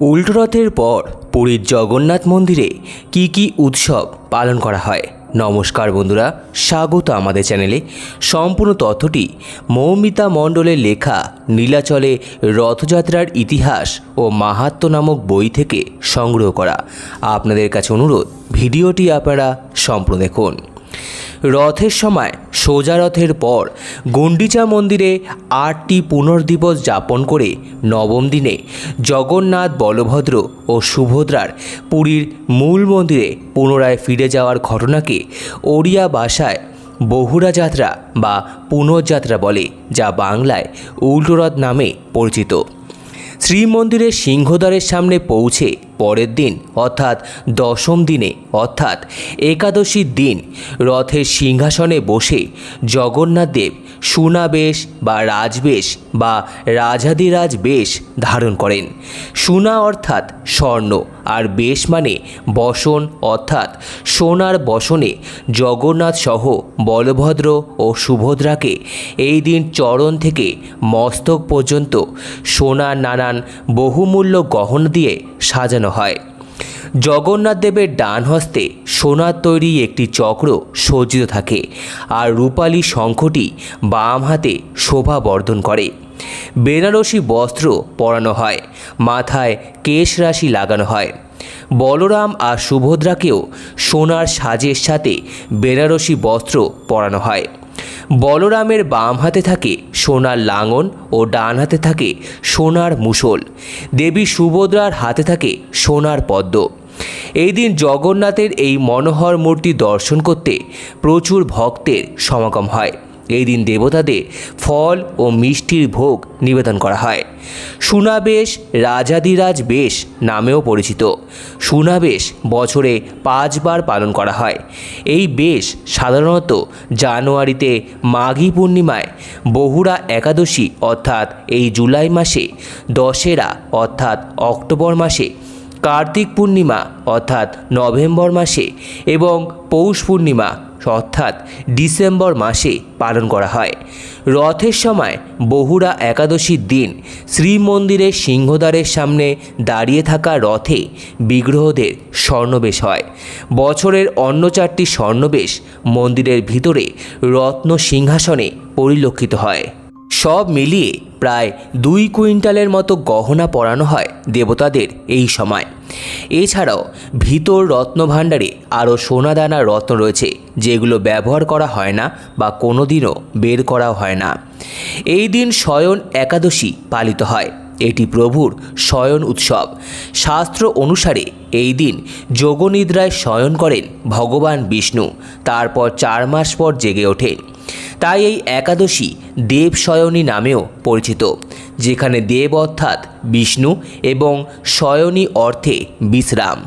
উল্টোরথের পর পুরীর জগন্নাথ মন্দিরে কি কি উৎসব পালন করা হয়? নমস্কার বন্ধুরা, স্বাগত আমাদের চ্যানেলে। সম্পূর্ণ তথ্যটি মৌমিতা মণ্ডলের লেখা নীলাচলে রথযাত্রার ইতিহাস ও মাহাত্ম নামক বই থেকে সংগ্রহ করা। আপনাদের কাছে অনুরোধ, ভিডিওটি আপনারা সম্পূর্ণ দেখুন। রথের সময়, সোজা রথের পর গুন্ডিচা মন্দিরে আটটি পুনর্দিবস যাপন করে নবম দিনে জগন্নাথ, বলভদ্র ও সুভদ্রার পুরীর মূল মন্দিরে পুনরায় ফিরে যাওয়ার ঘটনাকে ওড়িয়া ভাষায় বহুরা যাত্রা বা পুনর্যাত্রা বলে, যা বাংলায় উল্টোরথ নামে পরিচিত। শ্রীমন্দিরের সিংহদ্বারের সামনে পৌঁছে পরের দিন অর্থাৎ দশম দিনে অর্থাৎ একাদশীর দিন রথের সিংহাসনে বসে জগন্নাথ দেব সুনাবেশ বা রাজবেশ বা রাজাদিরাজ বেশ ধারণ করেন। সুনা অর্থাৎ স্বর্ণ, আর বেশ মানে বসন অর্থাৎ সোনার বসনে জগন্নাথ সহ বলভদ্র ও সুভদ্রাকে এই দিন চরণ থেকে মস্তক পর্যন্ত সোনার নানান বহুমূল্য গহন দিয়ে সাজানো হয়। জগন্নাথ দেবের ডান হস্তে সোনার তৈরি একটি চক্র সজ্জিত থাকে, আর রূপালী শঙ্খটি বাম হাতে শোভা বর্ধন করে। বেনারসি বস্ত্র পরানো হয়, মাথায় কেশ রাশি লাগানো হয়। বলরাম আর সুভদ্রাকেও সোনার সাজের সাথে বেনারসি বস্ত্র পরানো হয়। বলরামের বাম হাতে থাকে সোনার লাঙন ও ডান হাতে থাকে সোনার মুসল। দেবী সুভদ্রার হাতে থাকে সোনার পদ্ম। এই দিন জগন্নাথের এই মনোহর মূর্তি দর্শন করতে প্রচুর ভক্তের সমাগম হয়। এই দিন দেবতাদের ফল ও মিষ্টির ভোগ নিবেদন করা হয়। সুনাবেশ রাজাদিরাজ বেশ নামেও পরিচিত। সুনাবেশ বছরে পাঁচবার পালন করা হয়। এই বেশ সাধারণত জানুয়ারিতে মাঘী পূর্ণিমায় বহুরা একাদশী অর্থাৎ এই জুলাই মাসে, দশেরা অর্থাৎ অক্টোবর মাসে কার্তিক পূর্ণিমা, অর্থাৎ নভেম্বর মাসে, এবং পৌষ পূর্ণিমা, অর্থাৎ ডিসেম্বর মাসে পালন করা হয়। রথের সময় বহুরা একাদশীর দিন শ্রীমন্দিরের সিংহদ্বারের সামনে দাঁড়িয়ে থাকা রথে বিগ্রহদের স্বর্ণবেশ হয়। বছরের অন্য চারটি স্বর্ণবেশ মন্দিরের ভিতরে রত্ন সিংহাসনে পরিলক্ষিত হয়। সব মিলিয়ে প্রায় দুই কুইন্টালের মতো গহনা পরানো হয় দেবতাদের এই সময়। এছাড়াও ভিতর রত্নভাণ্ডারে আরও সোনাদানা রত্ন রয়েছে, যেগুলো ব্যবহার করা হয় না বা কোনোদিনও বের করাও হয় না। এই দিন শয়ন একাদশী পালিত হয়। এটি প্রভুর শয়ন উৎসব। শাস্ত্র অনুসারে এই দিন যোগনিদ্রায় শয়ন করেন ভগবান বিষ্ণু। তারপর চার মাস পর জেগে ওঠেন। তাই এই একাদশী দেব শয়নী নামেও পরিচিত, যেখানে দেব অর্থাৎ বিষ্ণু এবং শয়নী অর্থে বিশ্রাম।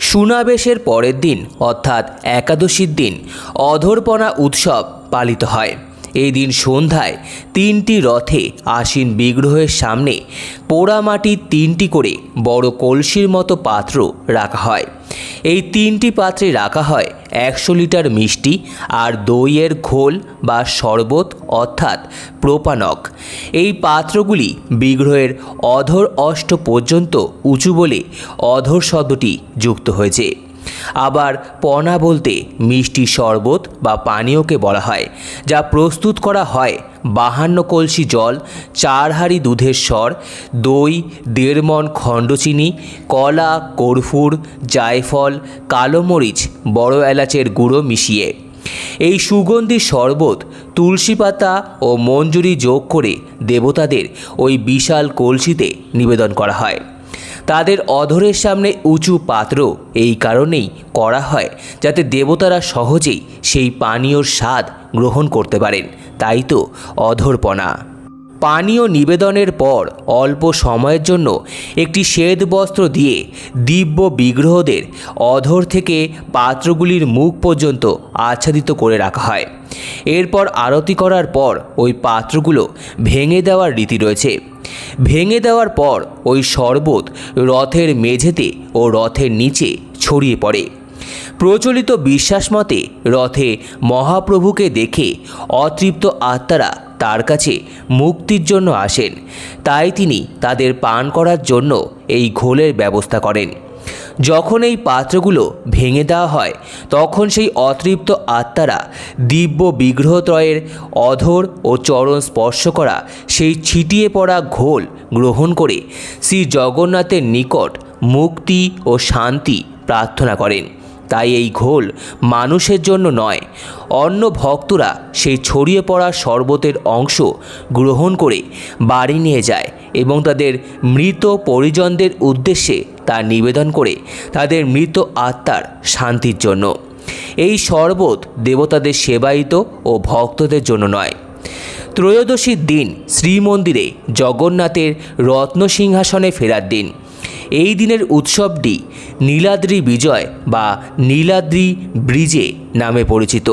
সুনাবেশের পরের দিন অর্থাৎ একাদশীর দিন অধর্পণা উৎসব পালিত হয়। এই দিন সন্ধ্যায় তিনটি রথে আসীন বিগ্রহের সামনে পোড়ামাটির তিনটি করে বড় কলসির মতো পাত্র রাখা হয়। এই তিনটি পাত্রে রাখা হয় একশো লিটার মিষ্টি আর দইয়ের ঘোল বা শরবত অর্থাৎ প্রোপানক। এই পাত্রগুলি বিগ্রহের অধর অষ্ট পর্যন্ত উঁচু বলে অধর শব্দটি যুক্ত হয়েছে। আবার পনা বলতে মিষ্টি শরবত বা পানীয়কে বলা হয়, যা প্রস্তুত করা হয় বাহান্ন কলসি জল, চার হাঁড়ি দুধের স্বর, দই, দেড় মন খণ্ডচিনি কলা, কর্ফুর, জায়ফল, কালো মরিচ, বড় এলাচের গুঁড়ো মিশিয়ে। এই সুগন্ধি শরবত তুলসী পাতা ও মঞ্জুরি যোগ করে দেবতাদের ওই বিশাল কলসিতে নিবেদন করা হয়। তাদের অধরের সামনে উঁচু পাত্র। এই কারণেই করা হয়, যাতে দেবতারা সহজেই সেই পানীয়র স্বাদ গ্রহণ করতে পারেন। তাই তো অধরপনা পানীয় নিবেদনের পর অল্প সময়ের জন্য একটি শ্বেত বস্ত্র দিয়ে দিব্য বিগ্রহদের অধর থেকে পাত্রগুলির মুখ পর্যন্ত আচ্ছাদিত করে রাখা হয়। এরপর আরতি করার পর ওই পাত্রগুলো ভেঙে দেওয়ার রীতি রয়েছে। ভেঙে দেওয়ার পর ওই শরবত রথের মেঝেতে ও রথের নিচে ছড়িয়ে পড়ে। প্রচলিত বিশ্বাস মতে রথে মহাপ্রভুকে দেখে অতৃপ্ত আত্মারা তার কাছে মুক্তির জন্য আসেন। তাই তিনি তাদের পান করার জন্য এই ঘোলের ব্যবস্থা করেন। যখন এই পাত্রগুলো ভেঙে দেওয়া হয়, তখন সেই অতৃপ্ত আত্মারা দিব্য বিগ্রহত্রয়ের অধর ও চরণ স্পর্শ করা সেই ছিটিয়ে পড়া ঘোল গ্রহণ করে শ্রী জগন্নাথের নিকট মুক্তি ও শান্তি প্রার্থনা করেন। তাই এই ঘোল মানুষের জন্য নয়। অন্য ভক্তরা সেই ছড়িয়ে পড়া শরবতের অংশ গ্রহণ করে বাড়ি নিয়ে যায় এবং তাদের মৃত পরিজনদের উদ্দেশ্যে তা নিবেদন করে তাদের মৃত আত্মার শান্তির জন্য। এই শরবত দেবতাদের সেবায়িত ও ভক্তদের জন্য নয়। ত্রয়োদশীর দিন শ্রীমন্দিরে জগন্নাথের রত্নসিংহাসনে ফেরার দিন। এই দিনের উৎসবটি নীলাদ্রি বিজয় বা নীলাদ্রি ব্রিজে নামে পরিচিত।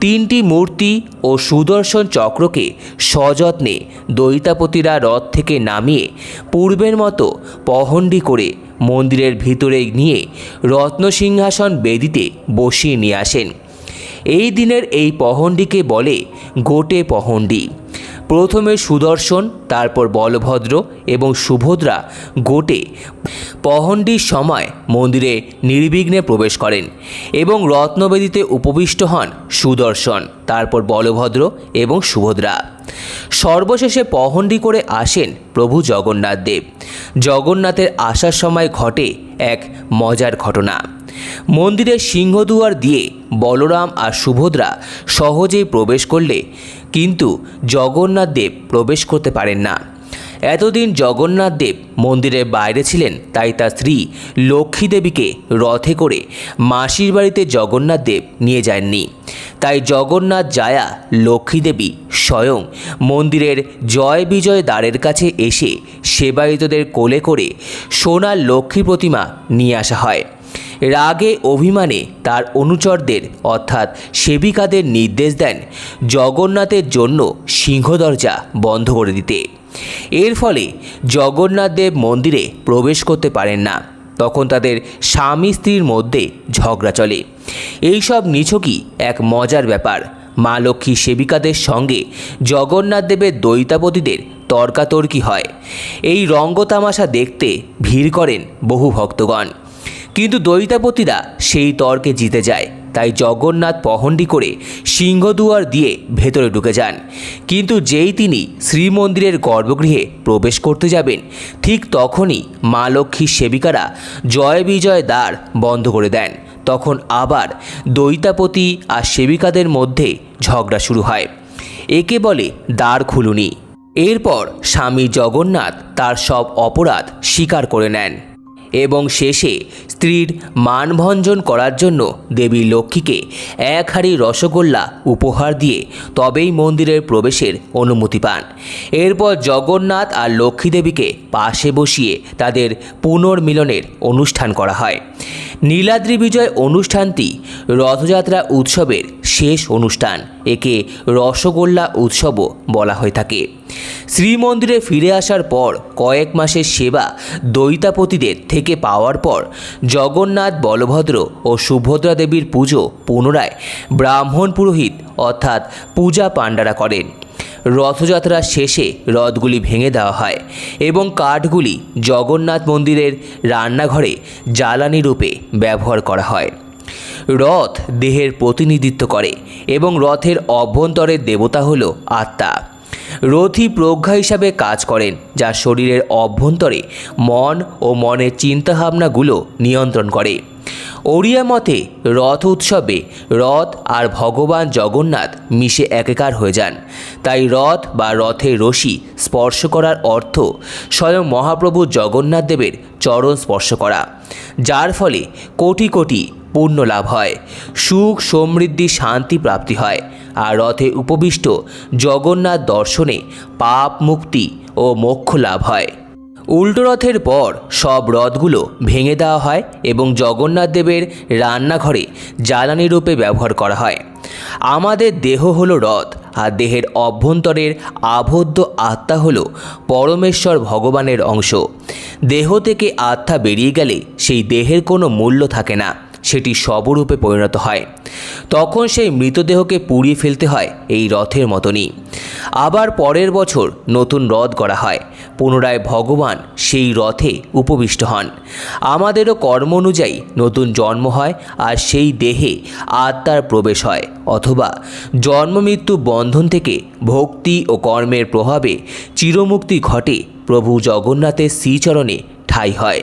তিনটি মূর্তি ও সুদর্শন চক্রকে সযত্নে দৈতাপতিরা রথ থেকে নামিয়ে পূর্বের মতো পহণ্ডি করে মন্দিরের ভিতরে নিয়ে রত্নসিংহাসন বেদিতে বসিয়ে নিয়ে আসেন। এই দিনের এই পহণ্ডিকে বলে গোটে পহণ্ডি। প্রথমে সুদর্শন, তারপর বলভদ্র এবং সুভদ্রা গোটে পহণ্ডির সময় মন্দিরে নির্বিঘ্নে প্রবেশ করেন এবং রত্নবেদিতে উপবিষ্ট হন সুদর্শন, তারপর বলভদ্র এবং সুভদ্রা। সর্বশেষে পহণ্ডি করে আসেন প্রভু জগন্নাথ দেব। জগন্নাথের আসার সময় ঘটে এক মজার ঘটনা। মন্দিরের সিংহদুয়ার দিয়ে বলরাম আর সুভদ্রা সহজেই প্রবেশ করলে কিন্তু জগন্নাথ দেব প্রবেশ করতে পারেন না। এতদিন জগন্নাথ দেব মন্দিরের বাইরে ছিলেন, তাই তার স্ত্রী লক্ষ্মী দেবীকে রথে করে মাসির বাড়িতে জগন্নাথ দেব নিয়ে যাননি। তাই জগন্নাথ জায়া লক্ষ্মী দেবী স্বয়ং মন্দিরের জয় বিজয় দ্বারের কাছে এসে সেবায়িতদের কোলে করে সোনার লক্ষ্মী প্রতিমা নিয়ে আসা হয়। রাগে অভিমানে তার অনুচরদের, অর্থাৎ সেবিকাদের নির্দেশ দেন জগন্নাথের জন্য সিংহদরজা বন্ধ করে দিতে। এর ফলে জগন্নাথ দেব মন্দিরে প্রবেশ করতে পারেন না। তখন তাদের স্বামী স্ত্রীর মধ্যে ঝগড়া চলে। এইসব নিছকই এক মজার ব্যাপার। মা লক্ষ্মী সেবিকাদের সঙ্গে জগন্নাথ দেবের দৈতাপতিদের তর্কাতর্কি হয়। এই রঙ্গতামাশা দেখতে ভিড় করেন বহু ভক্তগণ। কিন্তু দৈতাপতিরা সেই তর্কে জিতে যায়। তাই জগন্নাথ পহণ্ডি করে সিংহদুয়ার দিয়ে ভেতরে ঢুকে যান। কিন্তু যেই তিনি শ্রীমন্দিরের গর্ভগৃহে প্রবেশ করতে যাবেন, ঠিক তখনই মা লক্ষ্মীর সেবিকারা জয় বিজয় দ্বার বন্ধ করে দেন। তখন আবার দৈতাপতি আর সেবিকাদের মধ্যে ঝগড়া শুরু হয়। একে বলে দ্বার খুলুনি। এরপর স্বামী জগন্নাথ তার সব অপরাধ স্বীকার করে নেন। এবং শেষে স্ত্রীর মানভঞ্জন করার জন্য দেবী লক্ষ্মীকে এক হাঁড়ি রসগোল্লা উপহার দিয়ে তবেই মন্দিরের প্রবেশের অনুমতি পান। এরপর জগন্নাথ আর লক্ষ্মী দেবীকে পাশে বসিয়ে তাদের পুনর্মিলনের অনুষ্ঠান করা হয়। নীলাদ্রি বিজয় অনুষ্ঠানটি রথযাত্রা উৎসবের শেষ অনুষ্ঠান, একে রসগোল্লা উৎসবও বলা হয়ে থাকে। শ্রীমন্দিরে ফিরে আসার পর কয়েক মাসের সেবা দৈতাপতিদের থেকে পাওয়ার পর জগন্নাথ বলভদ্র ও সুভদ্রা দেবীর পুজো পুনরায় ব্রাহ্মণ পুরোহিত অর্থাৎ পূজা পাণ্ডারা করেন। রথযাত্রার শেষে রথগুলি ভেঙে দেওয়া হয় এবং কাঠগুলি জগন্নাথ মন্দিরের রান্নাঘরে জ্বালানি রূপে ব্যবহার করা হয়। রথ দেহের প্রতিনিধিত্ব করে এবং রথের অভ্যন্তরের দেবতা হল আত্মা। রথি প্রজ্ঞা হিসাবে কাজ করেন, যা শরীরের অভ্যন্তরে মন ও মনের চিন্তাভাবনাগুলো নিয়ন্ত্রণ করে। ওড়িয়া মতে, রথ উৎসবে রথ আর ভগবান জগন্নাথ মিশে একাকার হয়ে যান। তাই রথ বা রথের রশি স্পর্শ করার অর্থ স্বয়ং মহাপ্রভু জগন্নাথ দেবের চরণ স্পর্শ করা, যার ফলে কোটি কোটি পুণ্য লাভ হয়, সুখ সমৃদ্ধি শান্তি প্রাপ্তি হয়। আর রথে উপবিষ্ট জগন্নাথ দর্শনে পাপ মুক্তি ও মোক্ষ লাভ হয়। উল্টো রথের পর সব রথগুলো ভেঙে দেওয়া হয় এবং জগন্নাথ দেবের রান্নাঘরে জ্বালানি রূপে ব্যবহার করা হয়। আমাদের দেহ হলো রথ আর দেহের অভ্যন্তরের আবদ্ধ আত্মা হলো পরমেশ্বর ভগবানের অংশ। দেহ থেকে আত্মা বেরিয়ে গেলে সেই দেহের কোনো মূল্য থাকে না। সেটি শবরূপে পরিণত হয়। তখন সেই মৃতদেহকে পুড়িয়ে ফেলতে হয় এই রথের মতনই। আবার পরের বছর নতুন রথ করা হয়। পুনরায় ভগবান সেই রথে উপবিষ্ট হন। আমাদেরও কর্ম অনুযায়ী নতুন জন্ম হয় আর সেই দেহে আত্মার প্রবেশ হয় অথবা জন্মমৃত্যু বন্ধন থেকে ভক্তি ও কর্মের প্রভাবে চিরমুক্তি ঘটে প্রভু জগন্নাথের শ্রীচরণে ঠাঁই হয়।